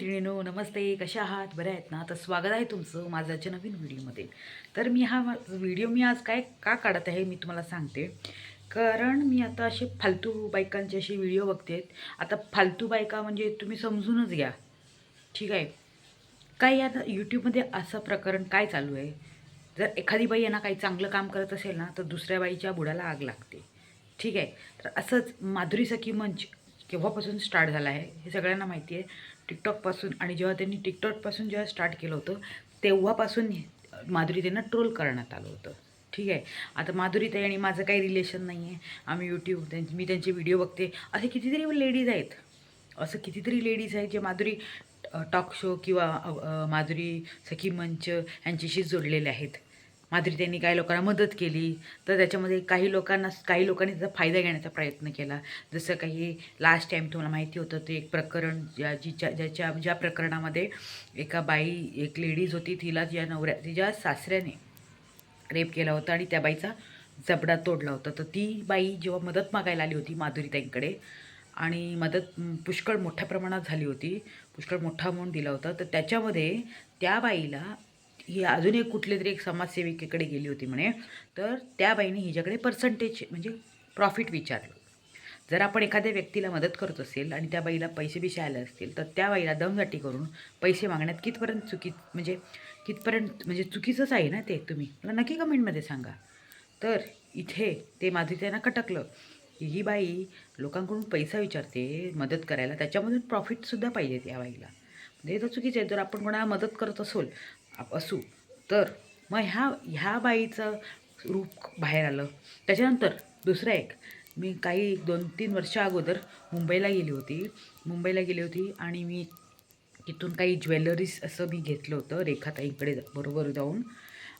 मैत्रिणीनो नमस्ते कशा आहात? बऱ्या आहेत ना? तर स्वागत आहे तुमचं माझ्याच्या नवीन व्हिडिओमध्ये. तर मी हा मा- व्हिडिओ मी आज काय का काढत आहे मी तुम्हाला सांगते. कारण मी आता असे फालतू बायकांचे असे व्हिडिओ बघते. आता फालतू बायका म्हणजे तुम्ही समजूनच घ्या. ठीक आहे? काय आता यूट्यूबमध्ये असं प्रकरण काय चालू आहे? जर एखादी बाई यांना ना काही चांगलं काम करत असेल ना तर दुसऱ्या बाईच्या बुडाला आग लागते. ठीक आहे? तर असंच माधुरी सखी मंच केव्हापासून स्टार्ट झाला आहे हे सगळ्यांना माहिती आहे. टिकटॉकपासून आणि जेव्हा त्यांनी टिकटॉकपासून जेव्हा स्टार्ट केलं होतं तेव्हापासून माधुरी त्यांना ट्रोल करण्यात आलं होतं. ठीक आहे? आता माधुरी ताई आणि माझं काही रिलेशन नाही आहे आम्ही यूट्यूब त्यांचे मी त्यांचे व्हिडिओ बघते. असे कितीतरी लेडीज आहेत. असं कितीतरी लेडीज आहेत जे माधुरी टॉक शो किंवा माधुरी सखी मंच यांच्याशी जोडलेले आहेत. माधुरी त्यांनी काही लोकांना मदत केली. तर त्याच्यामध्ये काही लोकांना काही लोकांनी त्याचा फायदा घेण्याचा प्रयत्न केला. जसं काही लास्ट टाईम तुम्हाला माहिती होतं ते एक प्रकरण ज्या जिच्या ज्याच्या ज्या प्रकरणामध्ये एका बाई एक लेडीज होती तिला ज्या नवऱ्या तिच्या सासऱ्याने रेप केला होता आणि त्या बाईचा जबडा तोडला होता. तर ती बाई जेव्हा मदत मागायला आली होती माधुरीताईंकडे आणि मदत पुष्कळ मोठ्या प्रमाणात झाली होती पुष्कळ मोठा अमाऊंट दिला होता तर त्याच्यामध्ये त्या बाईला ही अजून एक कुठले तरी एक समाजसेविकेकडे गेली होती म्हणे. तर त्या बाईने हिच्याकडे पर्सेंटेज म्हणजे प्रॉफिट विचारलं. जर आपण एखाद्या व्यक्तीला मदत करत असेल आणि त्या बाईला पैसे बिसे आले असतील तर त्या बाईला दमदाटी करून पैसे मागण्यात कितपर्यंत चुकी म्हणजे कितपर्यंत म्हणजे चुकीचंच आहे ना ते तुम्ही? मला नक्की कमेंटमध्ये सांगा. तर इथे ते माधुरी त्यांना खटकलं की ही बाई लोकांकडून पैसा विचारते मदत करायला. त्याच्यामधून प्रॉफिटसुद्धा पाहिजे त्या बाईला. म्हणजे हे तर चुकीचं आहे. जर आपण कोणाला मदत करत असोल असू. तर मग ह्या ह्या बाईचं रूप बाहेर आलं. त्याच्यानंतर दुसरं एक मी काही दोन तीन वर्षा अगोदर मुंबईला गेली होती. मुंबईला गेली होती आणि मी तिथून काही ज्वेलरीज असं मी घेतलं होतं रेखाताईंकडे जा- बरोबर जाऊन.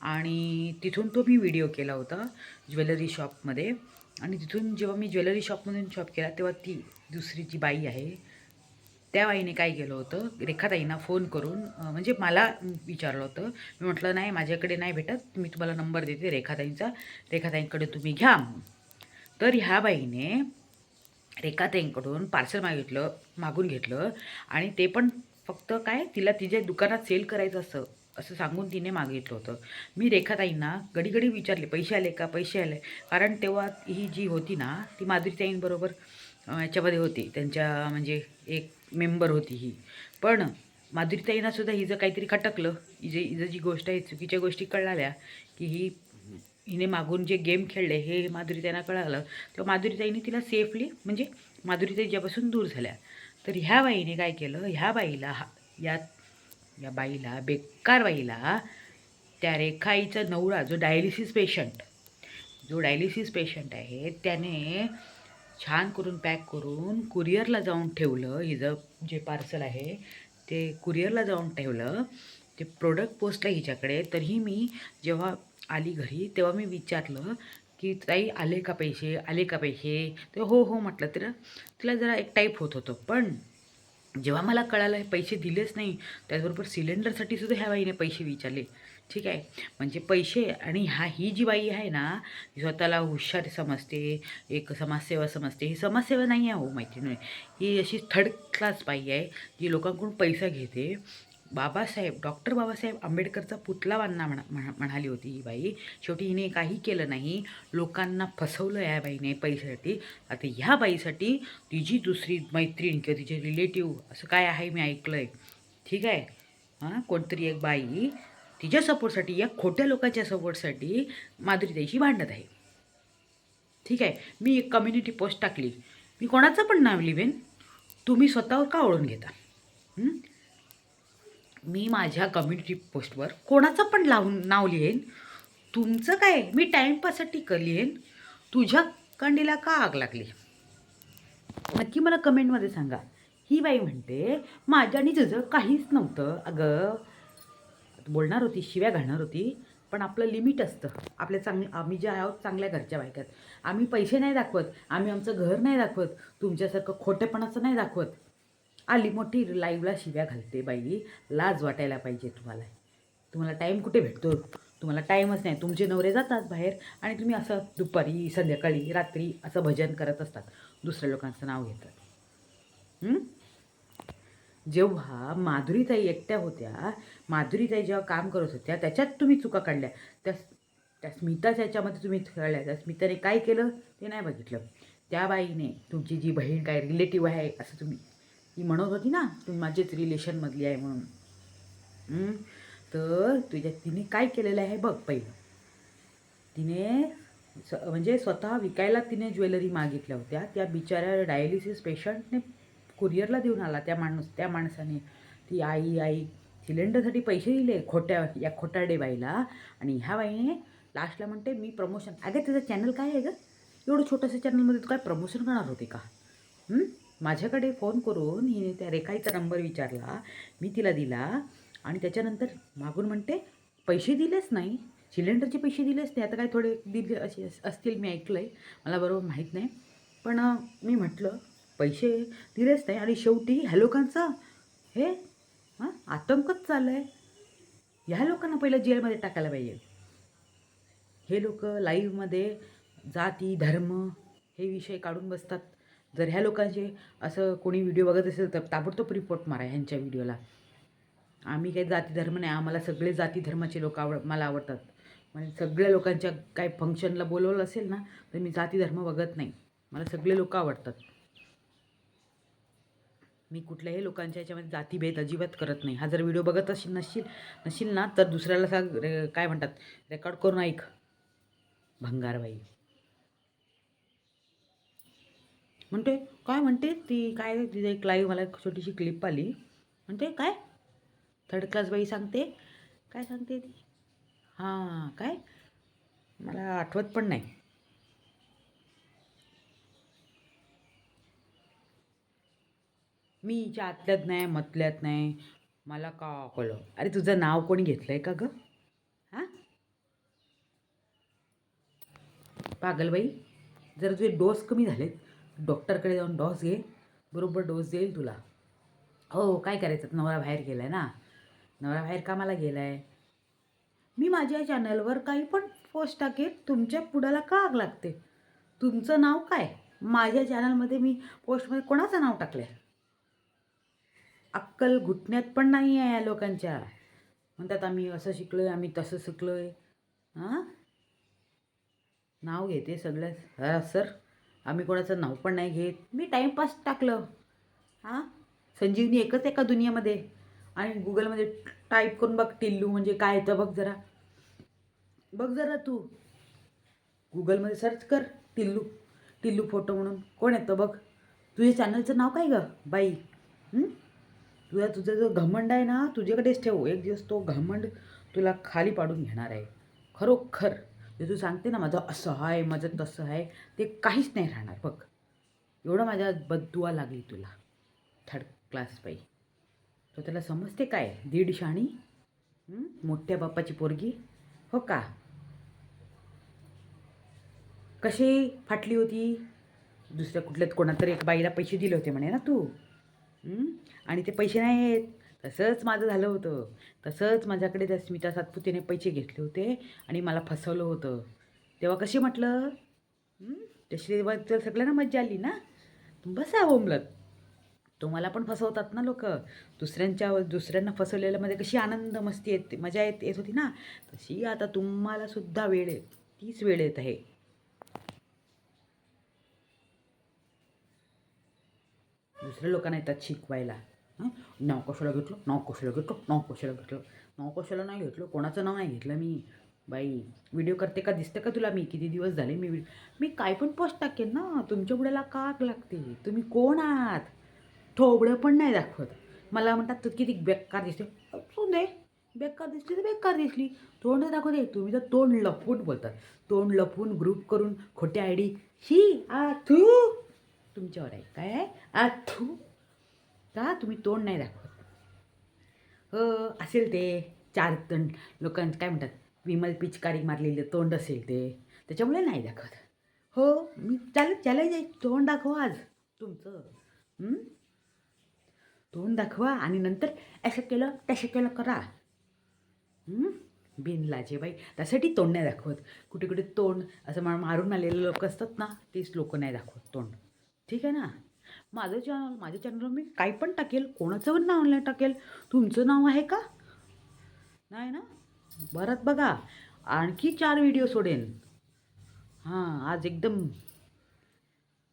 आणि तिथून तो मी व्हिडिओ केला होता ज्वेलरी शॉपमध्ये. आणि तिथून जेव्हा मी ज्वेलरी शॉपमधून शॉप केला तेव्हा ती दुसरी जी बाई आहे. त्या बाईने काय केलं होतं रेखाताईंना फोन करून म्हणजे मला विचारलं होतं. मी म्हटलं नाही माझ्याकडे नाही भेटत. मी तुम्हाला नंबर देते रेखाताईंचा. रेखाताईंकडे तुम्ही घ्या म्हणून. तर ह्या बाईने रेखाताईंकडून पार्सल मागितलं मागून घेतलं आणि ते पण फक्त काय तिला तिच्या दुकानात सेल करायचं असं असं सांगून तिने मागितलं होतं. मी रेखाताईंना घडी विचारले पैसे आले का? पैसे आले? कारण तेव्हा ही जी होती ना ती माधुरीताईंबरोबर याच्यामध्ये होती. त्यांच्या म्हणजे एक मेंबर होती ही. पण माधुरीताईंना सुद्धा हिचं काहीतरी खटकलं. हिजे हिजं जी गोष्ट आहे चुकीच्या गोष्टी कळाल्या की ही हिने मागून जे गेम खेळले हे माधुरीताईंना कळालं. तेव्हा माधुरीताईने तिला सेफली म्हणजे माधुरीताई ज्यापासून दूर झाल्या तर ह्या बाईने काय केलं? ह्या बाईला हा या या बाईला बेकार बाईला त्या रेखाईचा नवरा जो डायलिसिस पेशंट जो डायलिसिस पेशंट आहे त्याने छान करून पॅक करून कुरिअरला जाऊन ठेवलं. हिचं जे पार्सल आहे ते कुरिअरला जाऊन ठेवलं ते प्रोडक्ट पोचलं हिच्याकडे. तरीही मी जेव्हा आली घरी तेव्हा मी विचारलं की ताई आले का पैसे? आले का पैसे? तर हो हो म्हटलं तर तिला जरा एक टाईप होत होतं. पण जेव्हा मला कळालं हे पैसे दिलेच नाही त्याचबरोबर सिलेंडरसाठी सुद्धा ह्या बाईने पैसे विचारले. ठीक आहे? म्हणजे पैसे आणि ह्या ही जी बाई आहे ना स्वतःला हुशार समजते एक समाजसेवा समजते. ही समाजसेवा नाही आहे हो माहिती नाही ही अशी थर्ड क्लास बाई आहे जी लोकांकडून पैसा घेते. बाबासाहेब डॉक्टर बाबासाहेब आंबेडकरचा पुतला बांधणा म्हणा म्हणा म्हणाली होती ही बाई. शेवटी हिने काही केलं नाही. लोकांना फसवलं या बाईने पैशासाठी. आता ह्या बाईसाठी तिची दुसरी मैत्रीण किंवा तिचे रिलेटिव्ह असं काय आहे मी ऐकलं आहे ठीक आहे? हां? कोणतरी एक बाई तिच्या सपोर्टसाठी या खोट्या लोकांच्या सपोर्टसाठी माधुरीताईशी भांडत आहे. ठीक आहे? मी एक कम्युनिटी पोस्ट टाकली. मी कोणाचं पण नाव लिवेन तुम्ही स्वतःवर का ओळून घेता? हं? मी माझ्या कम्युनिटी पोस्टवर कोणाचं पण लावून नाव लिहेन तुमचं काय? मी टाईमपाससाठी क लिहेन तुझ्या कंडीला का आग लागली? नक्की मला कमेंटमध्ये सांगा. ही बाई म्हणते माझ्या आणि तुझं काहीच नव्हतं. अगं बोलणार होती शिव्या घालणार होती पण आपलं लिमिट असतं. आपल्या चांग आम्ही जे आहोत चांगल्या घरच्या बायकात आम्ही पैसे नाही दाखवत आम्ही आमचं घर नाही दाखवत तुमच्यासारखं खोटेपणाचं नाही दाखवत. आली मोठी लाईव्हला शिव्या घालते बाई. लाज वाटायला पाहिजे तुम्हाला. तुम्हाला टाईम कुठे भेटतो? तुम्हाला टाईमच नाही. तुमचे नवरे जातात बाहेर आणि तुम्ही असं दुपारी संध्याकाळी रात्री असं भजन करत असतात. दुसऱ्या लोकांचं नाव घेतात. जेव्हा माधुरीताई एकट्या होत्या माधुरीताई जेव्हा काम करत होत्या त्याच्यात तुम्ही चुका काढल्या. त्या त्या स्मिताच्या याच्यामध्ये तुम्ही खेळल्या. त्या स्मिताने काय केलं? ते नाही बघितलं. त्या बाईने तुमची जी बहीण काय रिलेटिव्ह आहे असं तुम्ही ती म्हणत होती ना तुम्ही माझेच रिलेशनमधली आहे म्हणून. तर तुझ्या तिने काय केलेलं आहे बघ पहिलं. तिने स म्हणजे स्वतः विकायला तिने ज्वेलरी मागितल्या होत्या. त्या बिचाऱ्या डायलिसिस पेशंटने कुरिअरला देऊन आला. त्या माणूस त्या माणसाने ती आई आई सिलेंडरसाठी पैसे दिले खोट्या या खोटाडे बाईला आणि ह्या बाईने लास्टला म्हणते मी प्रमोशन अगं तुझं चॅनल काय आहे गं? एवढं छोटंसं चॅनलमध्ये तू काय प्रमोशन करणार होते का? हं? माझ्याकडे फोन करून हिने त्या रेखाईचा नंबर विचारला मी तिला दिला आणि त्याच्यानंतर मागून म्हणते पैसे दिलेच नाही सिलेंडरचे पैसे दिलेच नाही. आता काय थोडे दिले असे असतील मी ऐकलं आहे मला बरोबर माहीत नाही. पण मी म्हटलं पैसे दिलेच नाही आणि शेवटी ह्या लोकांचं हे हां आतंकच चाललं आहे ह्या लोकांना पहिलं जेलमध्ये टाकायला पाहिजे. हे लोक लाईव्हमध्ये जाती धर्म हे विषय काढून बसतात. जर ह्या लोकांचे असं कोणी व्हिडिओ बघत असेल तर ताबडतोब रिपोर्ट मारा ह्यांच्या व्हिडिओला आम्ही काही जाती धर्म नाही आम्हाला सगळे जाती धर्माचे लोक आवड मला आवडतात. म्हणजे सगळ्या लोकांच्या काय फंक्शनला बोलवलं असेल ना तर मी जाती धर्म बघत नाही. मला सगळे लोक आवडतात. मी कुठल्याही लोकांच्या याच्यामध्ये जातीभेद अजिबात करत नाही. हा जर व्हिडिओ बघत असेल नसशील नसशील ना तर दुसऱ्याला सांग रे काय म्हणतात? रेकॉर्ड करून ऐक भंगारबाई. म्हणते काय म्हणते? ती काय तिथे एक लाईव्ह मला एक छोटीशी क्लिप आली. म्हणते काय? थर्ड क्लास बाई सांगते. काय सांगते ती? हां काय? मला आठवत पण नाही. मी हिच्या आतल्यात नाही मतल्यात नाही मला का कळलं अरे तुझं नाव कोणी घेतलं आहे का गं? हां? पागलबाई जर तुझे डोस कमी झालेत. डॉक्टरकडे जाऊन डोस घे. बरोबर डोस देईल तुला. हो काय करायचं? नवरा बाहेर गेला आहे ना. नवरा बाहेर कामाला गेला आहे मी माझ्या चॅनलवर काही पण पोस्ट टाकेल तुमच्या पुढाला का आग लागते. तुमचं नाव काय? माझ्या चॅनलमध्ये मी पोस्टमध्ये कोणाचं नाव टाकलं आहे अक्कल घुटण्यात पण नाही आहे या लोकांच्या. म्हणतात आम्ही असं शिकलो आहे आम्ही तसं शिकलो आहे हां? नाव घेते सगळ्या सर आम्ही कोणाचं नाव पण नाही घेत. मी टाईमपास टाकलं. हां? संजीवनी एकच आहे का दुनियामध्ये. आणि गुगलमध्ये टाईप करून बघ टिल्लू म्हणजे काय येतं बघ जरा. बघ जरा तू. गुगलमध्ये सर्च कर टिल्लू. टिल्लू फोटो म्हणून. कोण येतं बघ. तुझ्या चॅनलचं नाव काय गं? बाई. तुझा तुझा जो घमंड आहे ना तुझ्याकडेच ठेव. एक दिवस तो घमंड तुला खाली पाडून घेणार आहे. खरोखर. जे तू सांगते ना माझं असं आहे माझं तसं आहे ते काहीच नाही राहणार बघ. एवढं माझ्या बद्दुआ लागली तुला थर्ड क्लास बाई. तो त्याला समजते काय? दीड शाणी मोठ्या बापाची पोरगी? हो का? कशी फाटली होती? दुसऱ्या कुठल्यात कोणातरी एक बाईला पैसे दिले होते म्हणे ना तू? आणि ते पैसे नाही आहेत तसंच माझं झालं होतं. तसंच माझ्याकडे त्या स्मिता सातपुतेने पैसे घेतले होते आणि मला फसवलं होतं. तेव्हा कशी म्हटलं? तशी तेव्हा तर सगळ्यांना मज्जा आली ना? बसा बोंबलत. तुम्हाला पण फसवतात ना लोक. दुसऱ्यांच्या दुसऱ्यांना फसवलेल्यामध्ये कशी आनंद मस्ती येते मजा येत येत होती ना? तशी आता तुम्हाला सुद्धा वेळ येत तीच वेळ येत आहे. दुसऱ्या लोकांना येतात शिकवायला. हं? नाव कशाला घेतलं? नाव कशाला घेतलं? नाव कशाला घेतलं? नाव कशाला नाही घेतलं? कोणाचं नाव नाही घेतलं मी? बाई व्हिडिओ करते का? दिसतं का तुला मी? किती दिवस झाले मी व्हिडिओ मी काय पण पोस्ट टाकेन ना? तुमच्या पुढ्याला काक लागते. तुम्ही कोण आहात? थोबडं पण नाही दाखवत. मला म्हणतात तू किती बेकार दिसते. दे. बेकार दिसली तर बेकार दिसली. तोंड नाही दाखवते तुम्ही तर तोंड लपवून बोलतात. तोंड लपवून ग्रुप करून खोटे आय डी ही आ थू तुमच्यावर आहे. काय आहे? आ थू का तुम्ही तोंड नाही दाखवत? हो असेल ते. चार तण लोकांचं काय म्हणतात विमल पिचकारी मारलेलं तोंड असेल ते. त्याच्यामुळे नाही दाखवत. हो मी चाल चालाय जाई तोंड दाखवा आज तुमचं. तोंड दाखवा आणि नंतर असं केलं तसं केलं करा. हं? बिनलाजे बाई त्यासाठी तोंड नाही दाखवत. कुठे कुठे तोंड असं मारून आलेले लोक असतात ना तेच लोक नाही दाखवत तोंड. ठीक आहे ना? माझं चॅनल माझ्या चॅनलवर मी काही पण टाकेल कोणाचं पण नाव नाही टाकेल तुमचं नाव आहे का? नाही ना? बरंच बघा आणखी चार व्हिडिओ सोडेन. हां आज एकदम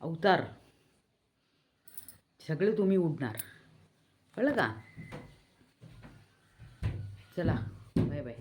अवतार. सगळे तुम्ही उडणार. कळलं का? चला बाय बाय